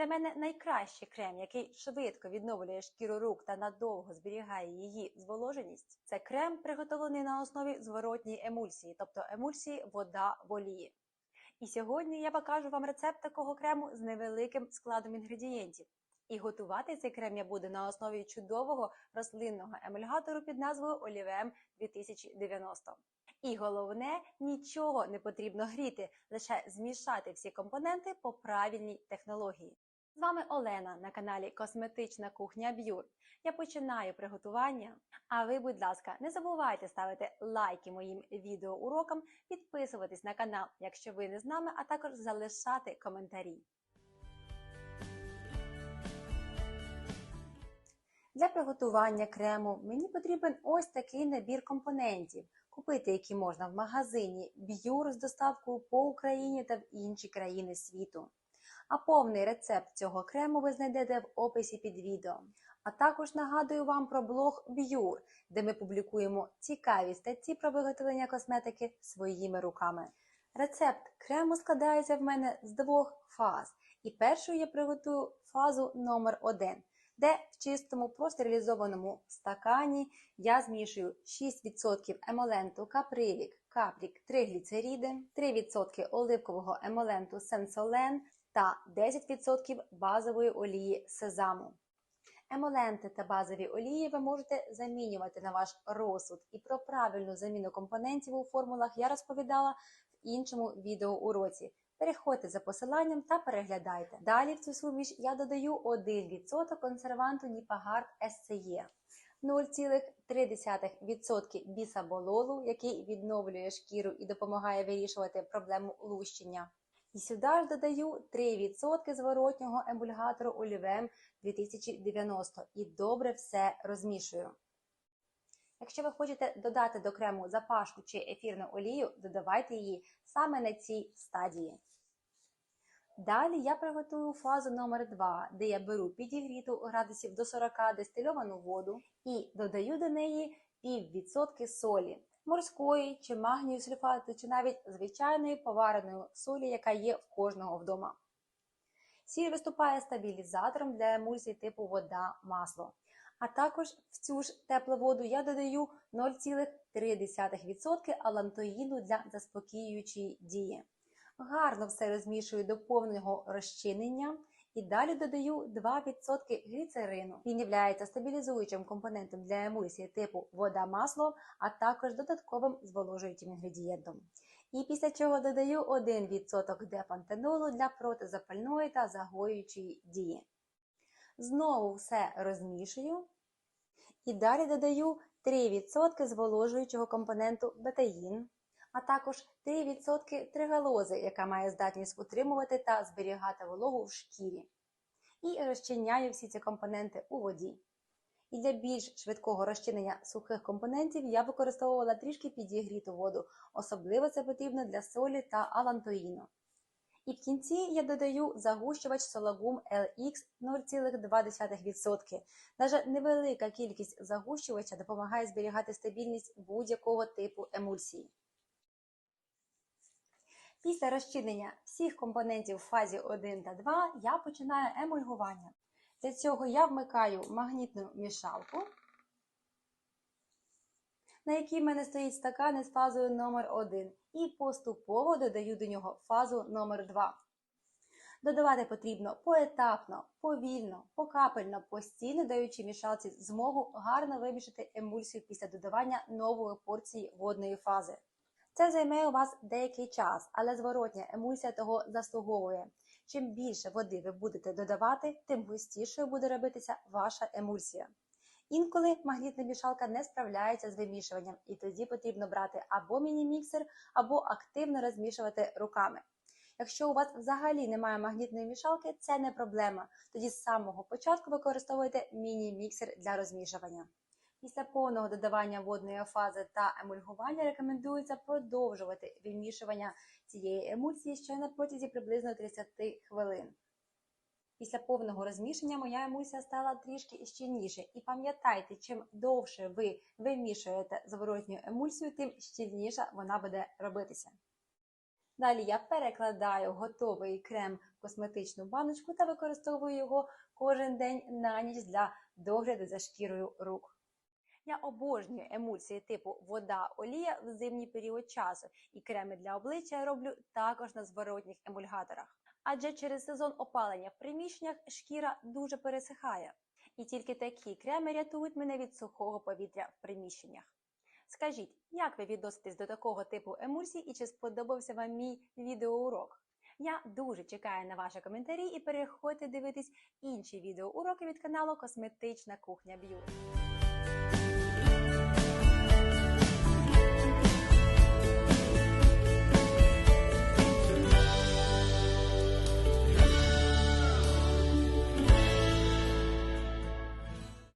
Для мене найкращий крем, який швидко відновлює шкіру рук та надовго зберігає її зволоженість, це крем, приготовлений на основі зворотньої емульсії, тобто емульсії вода в олії. І сьогодні я покажу вам рецепт такого крему з невеликим складом інгредієнтів. І готувати цей крем я буду на основі чудового рослинного емульгатору під назвою Олівем 2090. І головне, нічого не потрібно гріти, лише змішати всі компоненти по правильній технології. З вами Олена на каналі Косметична кухня Б'юр. Я починаю приготування. А ви, будь ласка, не забувайте ставити лайки моїм відеоурокам, підписуватись на канал, якщо ви не з нами, а також залишати коментарі. Для приготування крему мені потрібен ось такий набір компонентів, купити які можна в магазині Б'юр з доставкою по Україні та в інші країни світу. А повний рецепт цього крему ви знайдете в описі під відео. А також нагадую вам про блог Б'юр, де ми публікуємо цікаві статті про виготовлення косметики своїми руками. Рецепт крему складається в мене з двох фаз. І першою я приготую фазу номер 1 де в чистому простерилізованому стакані я змішую 6% емоленту капривік, каплік, тригліцериди, 3% оливкового емоленту сенсолен та 10% базової олії сезаму. Емоленти та базові олії ви можете замінювати на ваш розсуд, і про правильну заміну компонентів у формулах я розповідала в іншому відеоуроці. Переходьте за посиланням та переглядайте. Далі в цю суміш я додаю 1% консерванту Ніпагард SCE, 0,3% бісабололу, який відновлює шкіру і допомагає вирішувати проблему лущення. І сюди ж додаю 3% зворотнього емульгатору Олівем 2090 і добре все розмішую. Якщо ви хочете додати до крему запашку чи ефірну олію, додавайте її саме на цій стадії. Далі я приготую фазу номер 2 де я беру підігріту градусів до 40 дистильовану воду і додаю до неї піввідсотки солі, морської чи магнію сульфату, чи навіть звичайної повареної солі, яка є в кожного вдома. Сіль виступає стабілізатором для емульсій типу вода, масло. А також в цю ж теплу воду я додаю 0,3% алантоїну для заспокіюючої дії. Гарно все розмішую до повного розчинення і далі додаю 2% гліцерину. Він є стабілізуючим компонентом для емульсії типу вода-масло, а також додатковим зволожуючим інгредієнтом. І після чого додаю 1% депантенолу для протизапальної та загоюючої дії. Знову все розмішую. І далі додаю 3% зволожуючого компоненту бетаїн, а також 3% тригалози, яка має здатність утримувати та зберігати вологу в шкірі. І розчиняю всі ці компоненти у воді. І для більш швидкого розчинення сухих компонентів я використовувала трішки підігріту воду, особливо це потрібно для солі та алантоїну. І в кінці я додаю загущувач Сологум LX 0,2%. Навіть невелика кількість загущувача допомагає зберігати стабільність будь-якого типу емульсії. Після розчинення всіх компонентів в фазі 1 та 2 я починаю емульгування. Для цього я вмикаю магнітну мішалку, на якій в мене стоїть стакан із фазою номер 1 і поступово додаю до нього фазу номер 2 Додавати потрібно поетапно, повільно, покапельно, постійно даючи мішалці змогу гарно вимішати емульсію після додавання нової порції водної фази. Це займе у вас деякий час, але зворотня емульсія того заслуговує. Чим більше води ви будете додавати, тим густішою буде робитися ваша емульсія. Інколи магнітна мішалка не справляється з вимішуванням, і тоді потрібно брати або міні-міксер, або активно розмішувати руками. Якщо у вас взагалі немає магнітної мішалки, це не проблема. Тоді з самого початку використовуйте міні-міксер для розмішування. Після повного додавання водної фази та емульгування рекомендується продовжувати вимішування цієї емульсії ще на протязі приблизно 30 хвилин. Після повного розмішання моя емульсія стала трішки щільніше. І пам'ятайте, чим довше ви вимішуєте зворотню емульсію, тим щільніша вона буде робитися. Далі я перекладаю готовий крем в косметичну баночку та використовую його кожен день на ніч для догляду за шкірою рук. Я обожнюю емульсії типу вода-олія в зимній період часу, і креми для обличчя роблю також на зворотніх емульгаторах. Адже через сезон опалення в приміщеннях шкіра дуже пересихає. І тільки такі креми рятують мене від сухого повітря в приміщеннях. Скажіть, як ви відноситесь до такого типу емульсій і чи сподобався вам мій відеоурок? Я дуже чекаю на ваші коментарі і переходьте дивитись інші відеоуроки від каналу Косметична кухня Б'юр.